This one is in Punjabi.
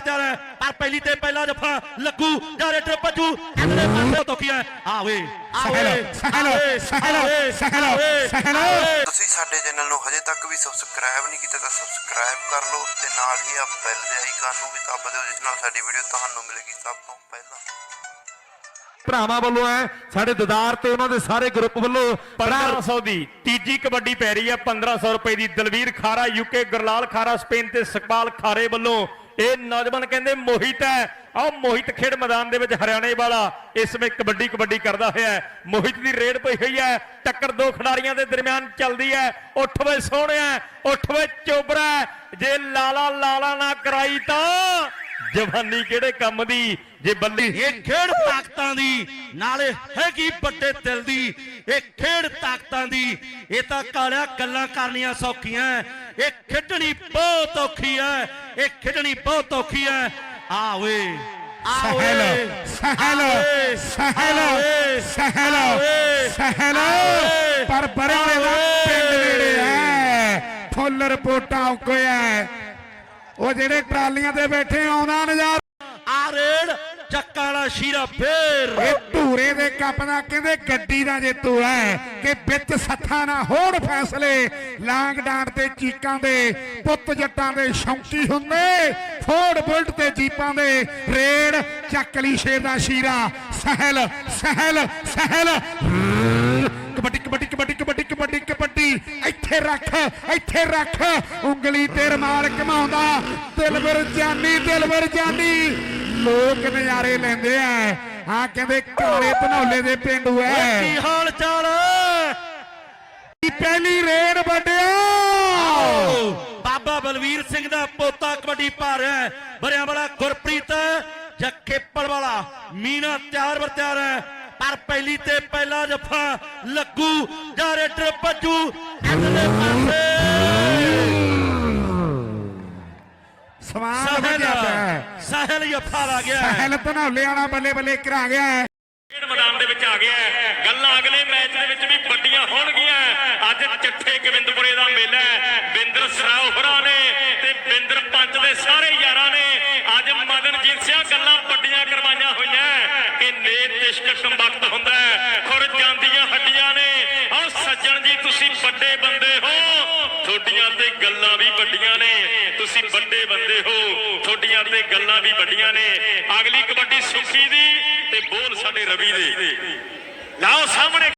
ਤਿਆਰ ਹੈ। ਪਰ ਪਹਿਲੀ ਤੇ ਪਹਿਲਾ ਜਫਾ ਲੱਗੂ ਜਾਂ ਰੇਟਰ ਭੱਜੂ ਅਗਲੇ ਪਾਸੇ ਤੋਕੀ ਹੈ। ਆਵੇ ਸਹਿਲ, ਸਹਿਲ, ਸਹਿਲ, ਸਹਿਲ, ਸਹਿਲ। ਤੁਸੀਂ ਸਾਡੇ ਚੈਨਲ ਨੂੰ ਹਜੇ ਤੱਕ ਵੀ ਸਬਸਕ੍ਰਾਈਬ ਨਹੀਂ ਕੀਤਾ ਤਾਂ ਸਬਸਕ੍ਰਾਈਬ ਕਰ ਲਓ ਤੇ ਨਾਲ ਹੀ ਆ ਬੈਲ ਦੇ ਆਈਕਨ ਨੂੰ ਵੀ ਦੱਬ ਦਿਓ ਜਿਸ ਨਾਲ ਸਾਡੀ ਵੀਡੀਓ ਤੁਹਾਨੂੰ ਮਿਲੇਗੀ ਸਭ ਤੋਂ ਪਹਿਲਾਂ। ਭਰਾਵਾਂ ਵੱਲੋਂ ਹੈ ਸਾਡੇ ਦਦਾਰ ਤੇ ਉਹਨਾਂ ਦੇ ਸਾਰੇ ਗਰੁੱਪ ਵੱਲੋਂ 1500 ਦੀ ਤੀਜੀ ਕਬੱਡੀ ਪੈ ਰਹੀ ਹੈ 1500 ਰੁਪਏ ਦੀ ਦਲਵੀਰ ਖਾਰਾ ਯੂਕੇ ਗੁਰਲਾਲ ਖਾਰਾ ਸਪੇਨ ਤੇ ਸੁਖਪਾਲ ਖਾਰੇ ਵੱਲੋਂ ਇਹ ਨੌਜਵਾਨ ਕਹਿੰਦੇ ਮੋਹਿਤ ਹੈ। ਆਹ ਮੋਹਿਤ ਖੇਡ ਮੈਦਾਨ ਦੇ ਵਿੱਚ ਹਰਿਆਣੇ ਵਾਲਾ ਇਸ ਵਿੱਚ ਕਬੱਡੀ ਕਬੱਡੀ ਕਰਦਾ ਹੋਇਆ ਮੋਹਿਤ ਦੀ ਰੇਡ ਪਈ ਹੋਈ ਹੈ। ਟੱਕਰ ਦੋ ਖਿਡਾਰੀਆਂ ਦੇ ਦਰਮਿਆਨ ਚੱਲਦੀ ਹੈ। ਉੱਠ ਵੇ ਸੋਹਣਿਆ ਉੱਠ ਵੇ ਚੋਬਰਾ ਜੇ ਲਾਲਾ ਲਾਲਾ ਨਾ ਕਰਾਈ ਤਾਂ ਜਵਾਨੀ ਕਿਹੜੇ ਕੰਮ ਦੀ? ਜੇ ਬੱਲੀ ਇਹ ਖੇਡ ਤਾਕਤਾਂ ਦੀ, ਨਾਲੇ ਹੈਗੀ ਵੱਡੇ ਦਿਲ ਦੀ। ਇਹ ਖੇਡ ਤਾਕਤਾਂ ਦੀ। ਇਹ ਤਾਂ ਕਾਲਿਆ ਗੱਲਾਂ ਕਰਨੀਆਂ ਸੌਖੀਆਂ ਇਹ ਖੇਡਣੀ ਬਹੁਤ ਔਖੀ ਹੈ। ਇਹ ਖੇਡਣੀ ਬਹੁਤ ਔਖੀ ਹੈ। ਆਵੇ। ਸਹਿਲ ਸਹਿਲ ਸਹਿਲ ਸਹਿਲ ਸਹਿਲ। ਪਰ ਬਰਵੇ ਦਾ ਪਿੰਡ ਨੇੜੇ ਹੈ। ਫੁੱਲ ਰਿਪੋਰਟਾਂ ਹੈ। ਉਹ ਜਿਹੜੇ ਟਰਾਲੀਆਂ ਤੇ ਬੈਠੇ ਆਉਂਦਾ ਨਜ਼ਾਰਾ ਆ ਰੇਡ ਚੱਕਾਂ ਵਾਲਾ ਸ਼ੀਰਾ ਫੇਰ। ਇਹ ਧੂਰੇ ਦੇ ਕੱਪ ਦਾ ਕਹਿੰਦੇ ਗੱਡੀ ਦਾ ਜੇਤੂ ਹੈ ਕਿ ਵਿੱਚ ਸੱਥਾਂ ਨਾ ਹੋਣ ਫੈਸਲੇ, ਲਾਂਗ ਡਾਂਡ ਤੇ ਚੀਕਾਂ ਦੇ, ਪੁੱਤ ਜੱਟਾਂ ਦੇ ਸ਼ੌਂਕੀ ਹੁੰਦੇ ਫੋੜ ਬੁਲਟ ਤੇ ਜੀਪਾਂ ਦੇ ਰੇਡ ਚੱਕਲੀ ਸ਼ੇਰ ਦਾ ਸ਼ੀਰਾ, ਸਹਿਲ ਸਹਿਲ ਸਹਿਲ। ਕਬੱਡੀ ਕਬੱਡੀ ਕਬੱਡੀ ਕਬੱਡੀ ਕਬੱਡੀ ਕਬੱਡੀ। ਇੱਥੇ ਰੱਖ ਇੱਥੇ ਰੱਖ। ਉਂਗਲੀ ਤੇ ਰਮਾਲ ਘਮਾਉਂਦਾ, ਦਿਲਵਰ ਜਾਨੀ ਦਿਲਵਰ ਜਾਨੀ। ਲੋਕ ਨਜ਼ਾਰੇ ਲੈਂਦੇ ਆ। ਹਾਂ ਕਹਿੰਦੇ ਕਾਲੇ ਧਨੌਲੇ ਦੇ ਪਿੰਡੂ ਕੀ ਐ ਹਾਲ ਚਾਲ ਪਹਿਲੀ ਰੇਡ ਵੱਡਿਆ? ਬਾਬਾ ਬਲਵੀਰ ਸਿੰਘ ਦਾ ਪੋਤਾ ਕਬੱਡੀ ਪਾ ਰਿਹਾ ਹੈ ਬਰਿਆਂ ਵਾਲਾ ਗੁਰਪ੍ਰੀਤ ਜੱਕੇ ਪੜ ਵਾਲਾ। ਮੀਨਾ ਤਿਆਰ ਬਰ ਤਿਆਰ ਹੈ ਪਰ ਪਹਿਲੀ ਤੇ ਪਹਿਲਾ ਜਫਾ ਲੱਗੂ ਜਾਂ ਰੇਡਰ ਭੱਜੂ। ਅਗਲੇ ਪਾਸੇ ਸਹਿਲ। ਵੱਜਿਆ ਪਿਆ। ਹੈ। ਸਹਿਲ ਜਫਾ ਆ ਗਿਆ। ਹੈ ਸਹਿਲ ਧਨੌਲੇ ਵਾਲਾ ਬੱਲੇ ਬੱਲੇ ਕਰਾ ਗਿਆ ਹੈ। ਖੇਡ ਮੈਦਾਨ ਦੇ ਵਿੱਚ ਆ ਗਿਆ ਹੈ। ਗੱਲਾਂ ਅਗਲੇ ਮੈਚ ਦੇ ਵਿੱਚ ਵੀ ਵੱਡੀਆਂ ਹੋਣਗੀਆਂ। ਅੱਜ ਚੱਠੇ ਗੋਬਿੰਦਪੁਰੇ ਦਾ ਮੇਲਾ ਹੈ। ਬਿੰਦਰ ਸਰਾਓ ਹੋਰਾਂ ਨੇ ਤੇ ਬਿੰਦਰ ਪੰਚ ਦੇ ਸਾਰੇ ਯਾਰਾਂ ਨੇ ਅੱਜ ਮਦਨਜੀਤ ਸਿੰਘ ਗੱਲਾਂ ਵੱਡੀਆਂ ਕਰਵਾਈਆਂ ਹੋਈਆਂ ਕਿ ਨੇਤ ਇਸ਼ਕ ਕੰਬਖਤ ਹੁੰਦਾ ਹੈ। ਖੁਰ ਜਾਂਦੀਆਂ ਹੱਡੀਆਂ ਨੇ। ਆਹ ਸੱਜਣ ਜੀ ਤੁਸੀਂ ਵੱਡੇ ਬੰਦੇ ਤੁਹਾਡੀਆਂ ਤੇ ਗੱਲਾਂ ਵੀ ਵੱਡੀਆਂ ਨੇ। ਤੁਸੀਂ ਵੱਡੇ ਬੰਦੇ ਹੋ, ਤੁਹਾਡੀਆਂ ਤੇ ਗੱਲਾਂ ਵੀ ਵੱਡੀਆਂ ਨੇ। ਅਗਲੀ ਕਬੱਡੀ ਸੁਖੀ ਦੀ ਤੇ ਬੋਲ ਸਾਡੇ ਰਵੀ ਦੇ। ਲਾਓ ਸਾਹਮਣੇ